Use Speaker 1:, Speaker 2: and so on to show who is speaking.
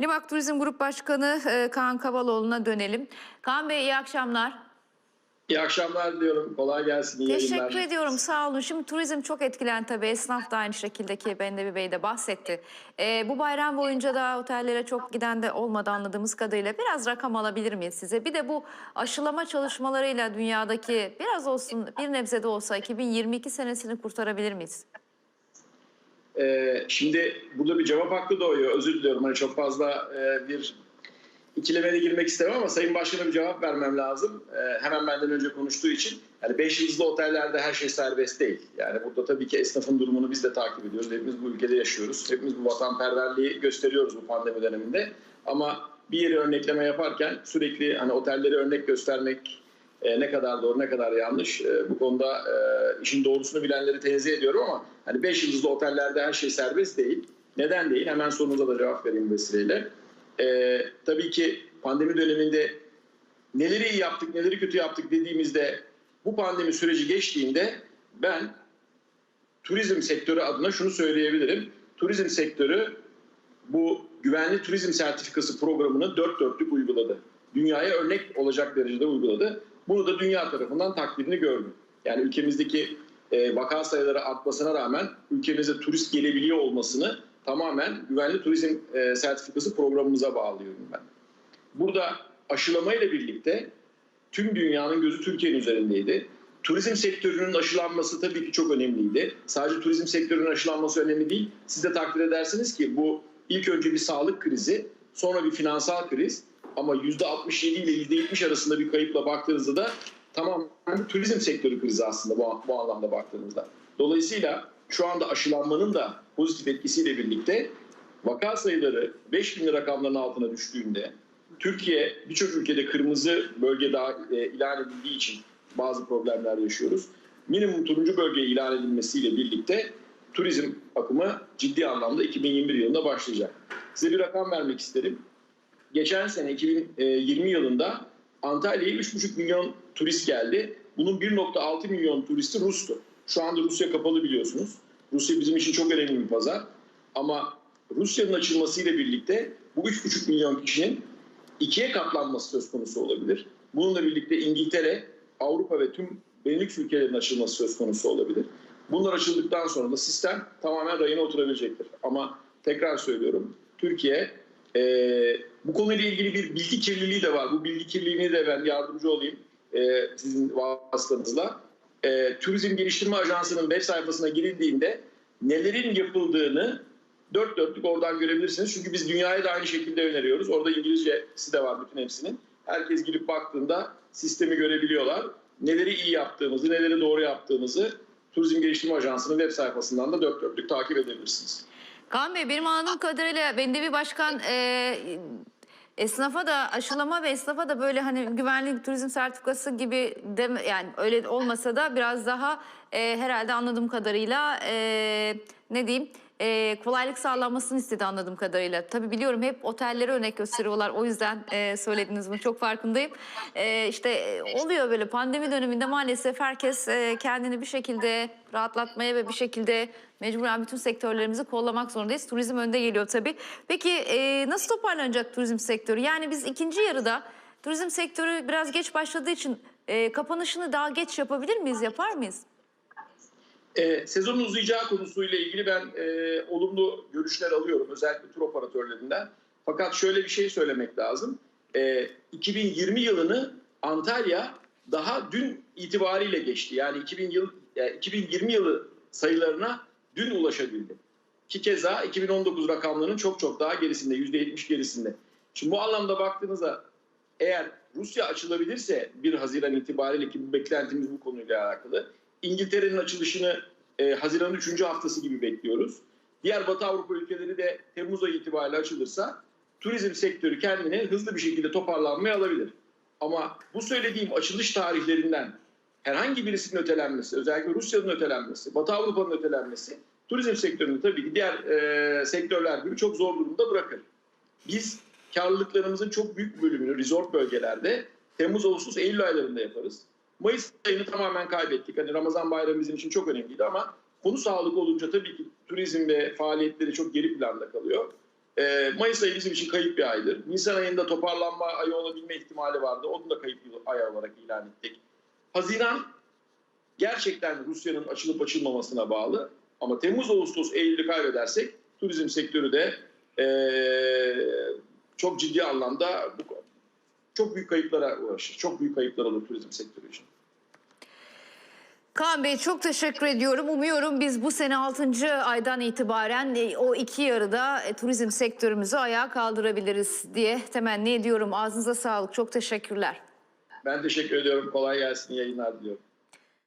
Speaker 1: Limak Turizm Grup Başkanı e, Kaan Kavaloğlu'na dönelim. Kaan Bey iyi akşamlar.
Speaker 2: İyi akşamlar diyorum. Kolay gelsin. İyi
Speaker 1: Teşekkür
Speaker 2: yayınlar.
Speaker 1: ediyorum sağ olun. Şimdi turizm çok etkilen tabii. Esnaf da aynı şekilde ki Bendevi Bey de bahsetti. E, bu bayram boyunca da otellere çok giden de olmadı anladığımız kadarıyla. Biraz rakam alabilir miyiz size? Bir de bu aşılama çalışmalarıyla dünyadaki biraz olsun bir nebze de olsa 2022 senesini kurtarabilir miyiz?
Speaker 2: Ee, şimdi burada bir cevap hakkı doğuyor. Özür diliyorum. Hani çok fazla e, bir ikilemeye girmek istemem ama Sayın Başkan'a bir cevap vermem lazım. Ee, hemen benden önce konuştuğu için. Yani 5 yıldızlı otellerde her şey serbest değil. Yani burada tabii ki esnafın durumunu biz de takip ediyoruz. Hepimiz bu ülkede yaşıyoruz. Hepimiz bu vatanperverliği gösteriyoruz bu pandemi döneminde. Ama bir yeri örnekleme yaparken sürekli hani otelleri örnek göstermek e, ne kadar doğru ne kadar yanlış e, bu konuda e, işin doğrusunu bilenleri tenzih ediyorum ama hani 5 yıldızlı otellerde her şey serbest değil. Neden değil? Hemen sorunuza da cevap vereyim vesileyle. E, tabii ki pandemi döneminde neleri iyi yaptık, neleri kötü yaptık dediğimizde bu pandemi süreci geçtiğinde ben turizm sektörü adına şunu söyleyebilirim. Turizm sektörü bu güvenli turizm sertifikası programını dört dörtlük uyguladı. Dünyaya örnek olacak derecede uyguladı. Bunu da dünya tarafından takdirini gördü. Yani ülkemizdeki e, vaka sayıları artmasına rağmen ülkemize turist gelebiliyor olmasını tamamen güvenli turizm e, sertifikası programımıza bağlıyorum ben. Burada aşılamayla birlikte tüm dünyanın gözü Türkiye'nin üzerindeydi. Turizm sektörünün aşılanması tabii ki çok önemliydi. Sadece turizm sektörünün aşılanması önemli değil. Siz de takdir edersiniz ki bu ilk önce bir sağlık krizi, sonra bir finansal kriz ama %67 ile %70 arasında bir kayıpla baktığınızda da tamamen bir turizm sektörü krizi aslında bu, bu anlamda baktığınızda. Dolayısıyla şu anda aşılanmanın da pozitif etkisiyle birlikte vaka sayıları 5000 rakamların altına düştüğünde Türkiye birçok ülkede kırmızı bölge daha e, ilan edildiği için bazı problemler yaşıyoruz. Minimum turuncu bölge ilan edilmesiyle birlikte turizm akımı ciddi anlamda 2021 yılında başlayacak. Size bir rakam vermek isterim. Geçen sene 2020 yılında Antalya'ya 3,5 milyon turist geldi. Bunun 1,6 milyon turisti Rus'tu. Şu anda Rusya kapalı biliyorsunuz. Rusya bizim için çok önemli bir pazar. Ama Rusya'nın açılmasıyla birlikte bu 3,5 milyon kişinin ikiye katlanması söz konusu olabilir. Bununla birlikte İngiltere, Avrupa ve tüm Benelux ülkelerinin açılması söz konusu olabilir. Bunlar açıldıktan sonra da sistem tamamen rayına oturabilecektir. Ama tekrar söylüyorum, Türkiye e, bu konuyla ilgili bir bilgi kirliliği de var. Bu bilgi kirliliğine de ben yardımcı olayım e, sizin vasıtanızla. E, Turizm Geliştirme Ajansı'nın web sayfasına girildiğinde nelerin yapıldığını dört dörtlük oradan görebilirsiniz. Çünkü biz dünyaya da aynı şekilde öneriyoruz. Orada İngilizcesi de var bütün hepsinin. Herkes girip baktığında sistemi görebiliyorlar. Neleri iyi yaptığımızı, neleri doğru yaptığımızı Turizm Geliştirme Ajansı'nın web sayfasından da dört dörtlük takip edebilirsiniz.
Speaker 1: Kaan Bey benim anladığım kadarıyla Bendevi Başkan e, esnafa da aşılama ve esnafa da böyle hani güvenli turizm sertifikası gibi deme, yani öyle olmasa da biraz daha e, herhalde anladığım kadarıyla e, ne diyeyim e, kolaylık sağlanmasını istedi anladığım kadarıyla. Tabii biliyorum hep otelleri örnek gösteriyorlar. O yüzden e, söylediniz bunu çok farkındayım. E, işte e, oluyor böyle pandemi döneminde maalesef herkes e, kendini bir şekilde rahatlatmaya ve bir şekilde mecburen bütün sektörlerimizi kollamak zorundayız. Turizm önde geliyor tabii. Peki e, nasıl toparlanacak turizm sektörü? Yani biz ikinci yarıda turizm sektörü biraz geç başladığı için e, kapanışını daha geç yapabilir miyiz, yapar mıyız?
Speaker 2: E, sezonun uzayacağı konusuyla ilgili ben e, olumlu görüşler alıyorum özellikle tur operatörlerinden. Fakat şöyle bir şey söylemek lazım. E, 2020 yılını Antalya daha dün itibariyle geçti. Yani 2000 yıl, yani 2020 yılı sayılarına dün ulaşabildi. Ki keza 2019 rakamlarının çok çok daha gerisinde, %70 gerisinde. Şimdi bu anlamda baktığınızda eğer Rusya açılabilirse 1 Haziran itibariyle ki bu beklentimiz bu konuyla alakalı. İngiltere'nin açılışını e, Haziran'ın 3. haftası gibi bekliyoruz. Diğer Batı Avrupa ülkeleri de Temmuz ayı itibariyle açılırsa turizm sektörü kendini hızlı bir şekilde toparlanmaya alabilir. Ama bu söylediğim açılış tarihlerinden herhangi birisinin ötelenmesi, özellikle Rusya'nın ötelenmesi, Batı Avrupa'nın ötelenmesi turizm sektörünü tabii ki diğer e, sektörler gibi çok zor durumda bırakır. Biz karlılıklarımızın çok büyük bölümünü resort bölgelerde Temmuz, Ağustos, Eylül aylarında yaparız. Mayıs ayını tamamen kaybettik. Hani Ramazan bayramı bizim için çok önemliydi ama konu sağlık olunca tabii ki turizm ve faaliyetleri çok geri planda kalıyor. E, Mayıs ayı bizim için kayıp bir aydır. Nisan ayında toparlanma ayı olabilme ihtimali vardı. Onu da kayıp ay olarak ilan ettik. Haziran gerçekten Rusya'nın açılıp açılmamasına bağlı. Ama Temmuz, Ağustos, Eylül'ü kaybedersek turizm sektörü de e, çok ciddi anlamda bu, çok büyük kayıplara uğraşır. Çok büyük kayıplar olur turizm sektörü için.
Speaker 1: Kaan Bey çok teşekkür ediyorum. Umuyorum biz bu sene 6. aydan itibaren e, o iki yarıda e, turizm sektörümüzü ayağa kaldırabiliriz diye temenni ediyorum. Ağzınıza sağlık. Çok teşekkürler.
Speaker 2: Ben teşekkür ediyorum. Kolay gelsin. iyi yayınlar diliyorum.